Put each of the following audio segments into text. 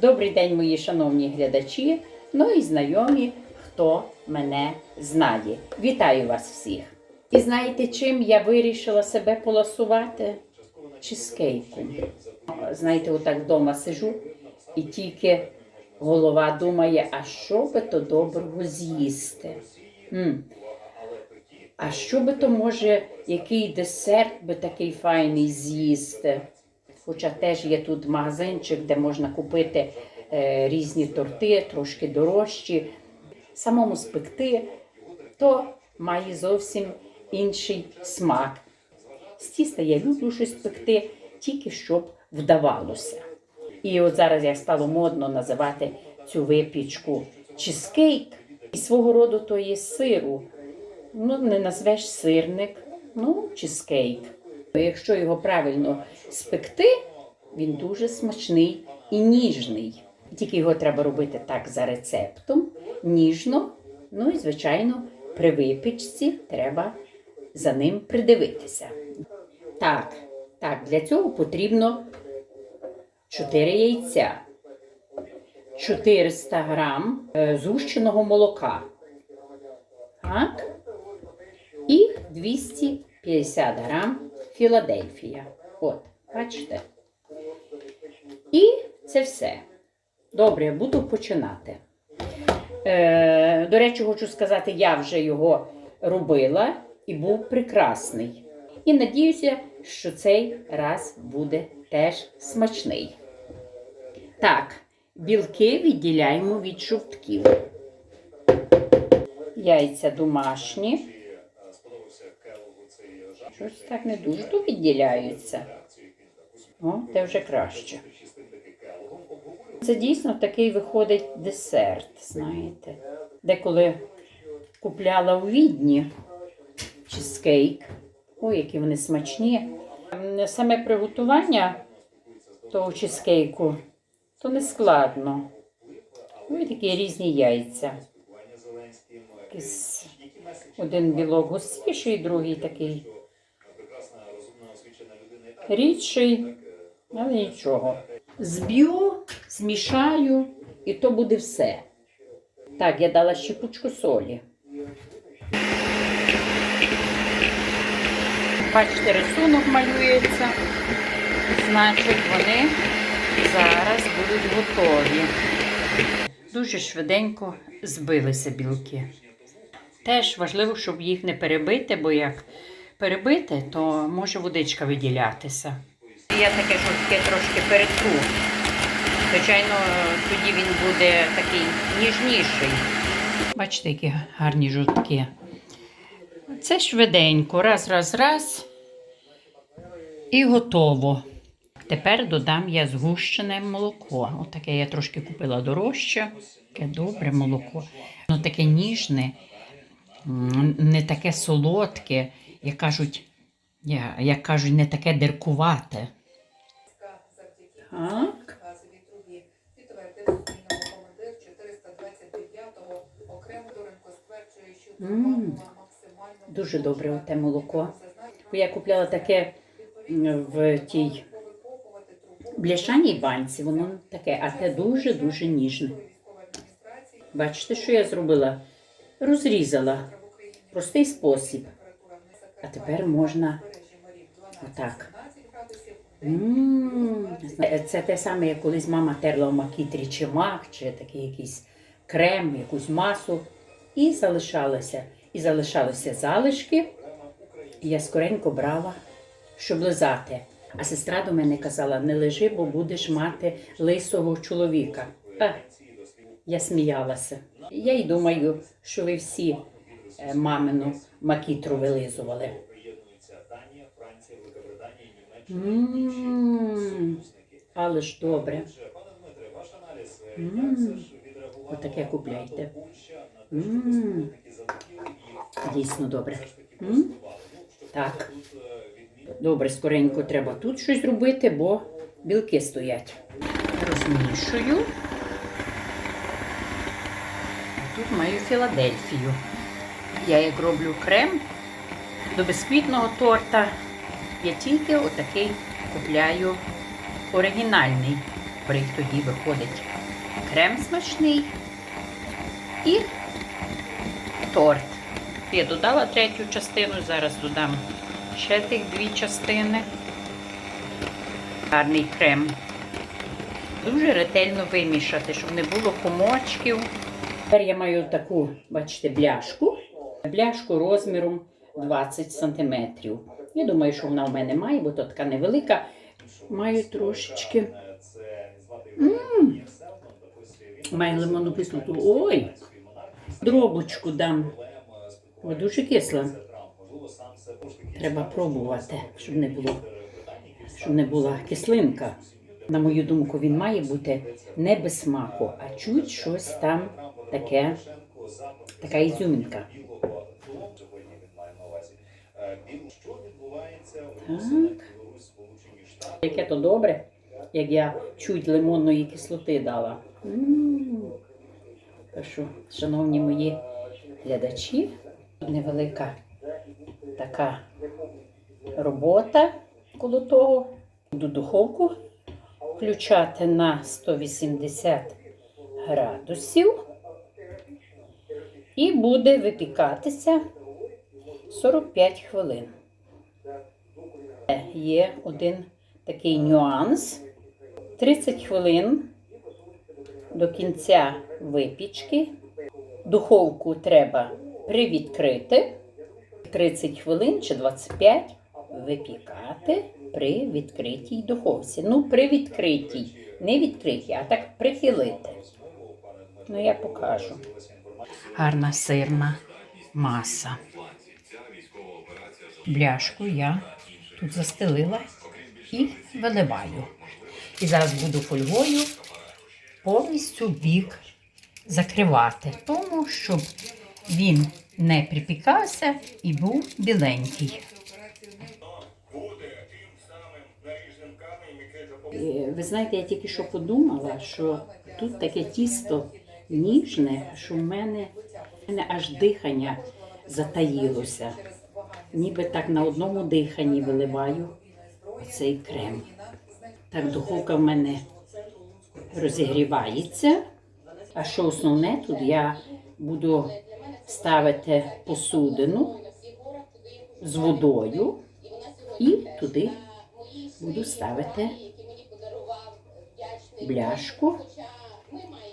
Добрий день, мої шановні глядачі, ну і знайомі, хто мене знає. Вітаю вас всіх! І знаєте, чим я вирішила себе поласувати? Чизкейком. Знаєте, отак вдома сижу і тільки голова думає, а що би то доброго з'їсти? А що би то може, який десерт би такий файний з'їсти? Хоча теж є тут магазинчик, де можна купити е, різні торти, трошки дорожчі. Самому спекти, то має зовсім інший смак. З тіста я люблю щось пекти, тільки щоб вдавалося. І от зараз як стало модно називати цю випічку чизкейк. І свого роду то є сиру. Ну, не назвеш сирник, ну, чизкейк. Якщо його правильно спекти, він дуже смачний і ніжний. Тільки його треба робити так за рецептом, ніжно. Ну і, звичайно, при випічці треба за ним придивитися. Так, так, для цього потрібно 4 яйця, 400 грам е, згущеного молока. Так. І 250 грам Філадельфія. От, бачите? І це все. Добре, буду починати. Е, до речі, хочу сказати, я вже його робила і був прекрасний. І надіюся, що цей раз буде теж смачний. Так, білки відділяємо від жовтків. Яйця домашні. Щось так не дуже то відділяються. О, те вже краще. Це дійсно такий виходить десерт, знаєте. Деколи купляла у відні чизкейк. Ой, які вони смачні. Саме приготування того чизкейку то не складно. Ой, такі різні яйця. Якийсь один білок густіший, другий такий рідший, але нічого. Зб'ю, змішаю, і то буде все. Так, я дала щепочку солі. Бачите, рисунок малюється. Значить, вони зараз будуть готові. Дуже швиденько збилися білки. Теж важливо, щоб їх не перебити, бо як перебити, то може водичка виділятися. Я таке жовтке трошки перетру. Звичайно, тоді він буде такий ніжніший. Бачите, які гарні жовтки. Це швиденько, раз, раз, раз. І готово. Тепер додам я згущене молоко. Отаке я трошки купила дорожче. Таке добре молоко. Воно таке ніжне, не таке солодке, як кажуть, як кажуть, не таке диркувате. Так. газові трубі. Підтвердив Суспільному командир 429-го окремо Доренко стверджує, що М, Дуже добре оте молоко. Бо я купляла таке в тій бляшаній банці, воно таке, а те дуже-дуже ніжне. Бачите, що я зробила? Розрізала. Простий спосіб. А тепер можна отак. Це те саме, як колись мама терла в макітрі чи мак, чи такий якийсь крем, якусь масу. І залишалося. І залишалися залишки. І я скоренько брала, щоб лизати. А сестра до мене казала: не лежи, бо будеш мати лисого чоловіка. А, я сміялася. Я й думаю, що ви всі е, мамину макітру вилизували. Мм, але ж добре. Мм, отаке купляйте. Мм, дійсно добре. М? Так. Добре, скоренько треба тут щось робити, бо білки стоять. Розмішую. Тут маю Філадельфію. Я як роблю крем до бісквітного торта. Я тільки отакий купляю оригінальний. При тоді виходить крем смачний і торт. Я додала третю частину, зараз додам ще тих дві частини. Гарний крем. Дуже ретельно вимішати, щоб не було комочків. Тепер я маю таку, бачите, бляшку. Бляшку розміром 20 см. Я думаю, що вона в мене має, бо то така невелика. Маю трошечки. М, Має лимонну кислоту. Ой! Дробочку дам. О, дуже кисла. Треба пробувати, щоб не було, щоб не була кислинка. На мою думку, він має бути не без смаку, а чуть щось там таке, така ізюмінка. Так. Яке то добре, як я чуть лимонної кислоти дала. М. Що, шановні мої глядачі, невелика така робота коло того. Буду духовку включати на 180 градусів і буде випікатися 45 хвилин. Є один такий нюанс. 30 хвилин до кінця випічки. Духовку треба привідкрити 30 хвилин чи 25 випікати при відкритій духовці. Ну, при відкритій, не відкритій, а так прихилити. Ну, я покажу. Гарна сирна маса. Бляшку я тут застелила і виливаю. І зараз буду фольгою повністю бік закривати, тому щоб він не припікався і був біленький. Ви знаєте, я тільки що подумала, що тут таке тісто ніжне, що в мене, в мене аж дихання затаїлося. Ніби так на одному диханні виливаю цей крем. Так, духовка в мене розігрівається. А що основне, тут я буду ставити посудину з водою і туди буду ставити бляшку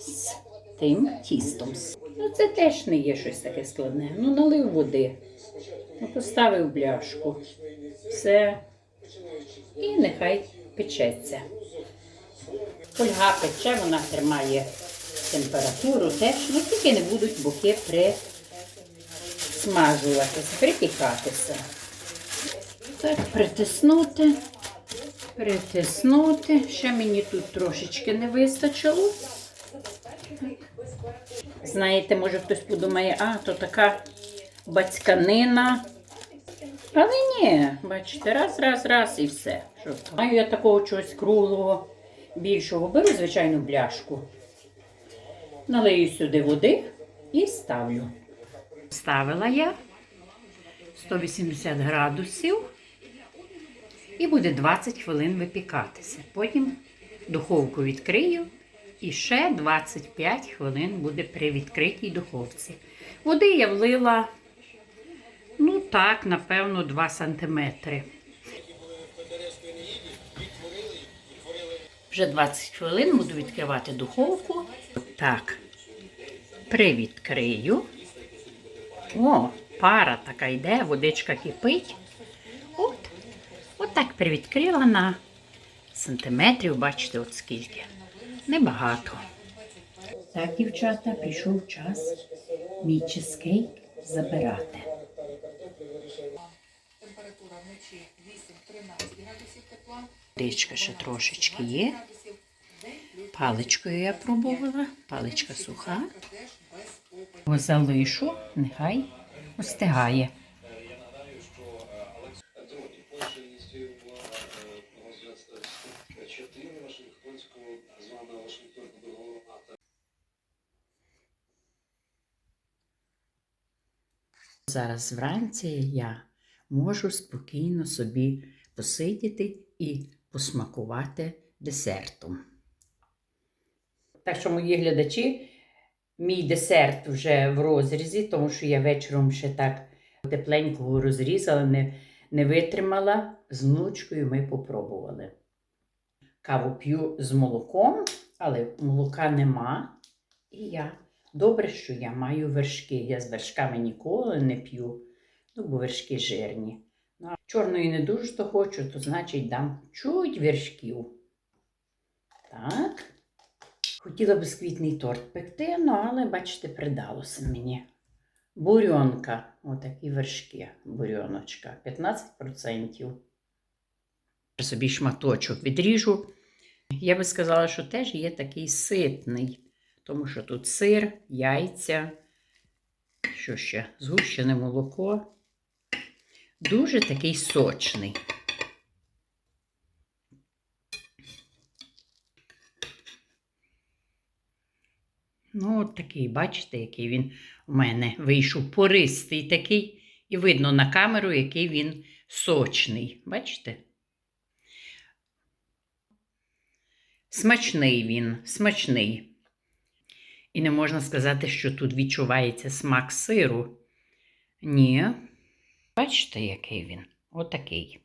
з тим тістом. Ну, це теж не є щось таке складне. Ну, налив води, ну, поставив бляшку. Все. І нехай печеться. Фольга пече, вона тримає температуру теж, ну тільки не будуть боки присмажуватися, припікатися. Так, притиснути, притиснути. Ще мені тут трошечки не вистачило. Знаєте, може хтось подумає, а, то така бацьканина. Але ні, бачите, раз, раз, раз і все. Маю я такого чогось круглого, більшого. Беру, звичайну бляшку. Налию сюди води і ставлю. Ставила я 180 градусів і буде 20 хвилин випікатися. Потім духовку відкрию і ще 25 хвилин буде при відкритій духовці. Води я влила, так, напевно, 2 сантиметри. Вже 20 хвилин буду відкривати духовку. Так, привідкрию. О, пара така йде, водичка кипить. От, от так привідкрила на сантиметрів, бачите, от скільки. Небагато. Так, дівчата, пішов час мій чизкейк забирати. Температура вночі 8-13 градусів тепла. Водичка ще трошечки є. Паличкою я пробувала, паличка суха. залишу, нехай остигає. Зараз вранці я можу спокійно собі посидіти і посмакувати десертом. Так що, мої глядачі, мій десерт вже в розрізі, тому що я вечором ще так тепленького розрізала, не, не витримала. З внучкою ми попробували. Каву п'ю з молоком, але молока нема. І я добре, що я маю вершки. Я з вершками ніколи не п'ю, ну, бо вершки жирні. Ну, а чорної не дуже то хочу, то значить дам чуть вершків. Так. Хотіла бісквітний торт пекти, ну, але, бачите, придалося мені. Бурьонка, отакі вершки, бурьоночка, 15%. Собі шматочок відріжу. Я би сказала, що теж є такий ситний, тому що тут сир, яйця, що ще, згущене молоко. Дуже такий сочний. Ну, от такий, бачите, який він у мене вийшов пористий такий, і видно на камеру, який він сочний. Бачите? Смачний він, смачний. І не можна сказати, що тут відчувається смак сиру. Ні. Бачите, який він? Отакий.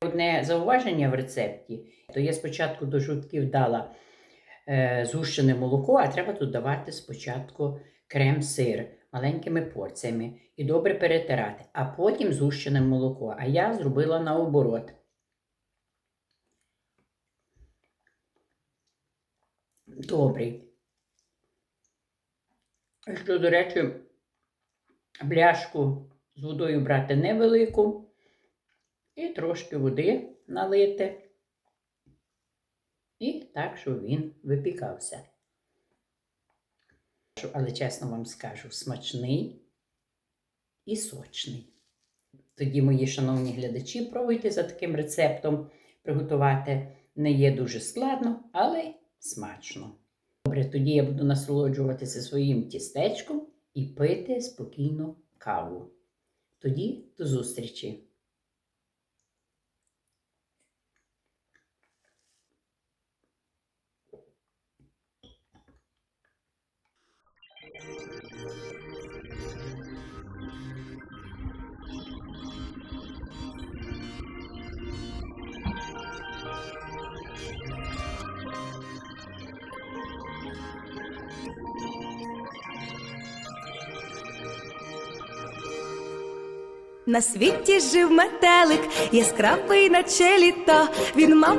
Одне зауваження в рецепті, то я спочатку до жовтків дала е, згущене молоко, а треба додавати спочатку крем-сир маленькими порціями і добре перетирати, а потім згущене молоко. А я зробила наоборот. Добрий. Що, до речі, бляшку з водою брати невелику і трошки води налити. І так, щоб він випікався. Але чесно вам скажу, смачний і сочний. Тоді, мої шановні глядачі, пробуйте за таким рецептом приготувати. Не є дуже складно, але смачно. Добре, тоді я буду насолоджуватися своїм тістечком і пити спокійно каву. Тоді до зустрічі! На світі жив метелик, яскравий наче літо. Він мав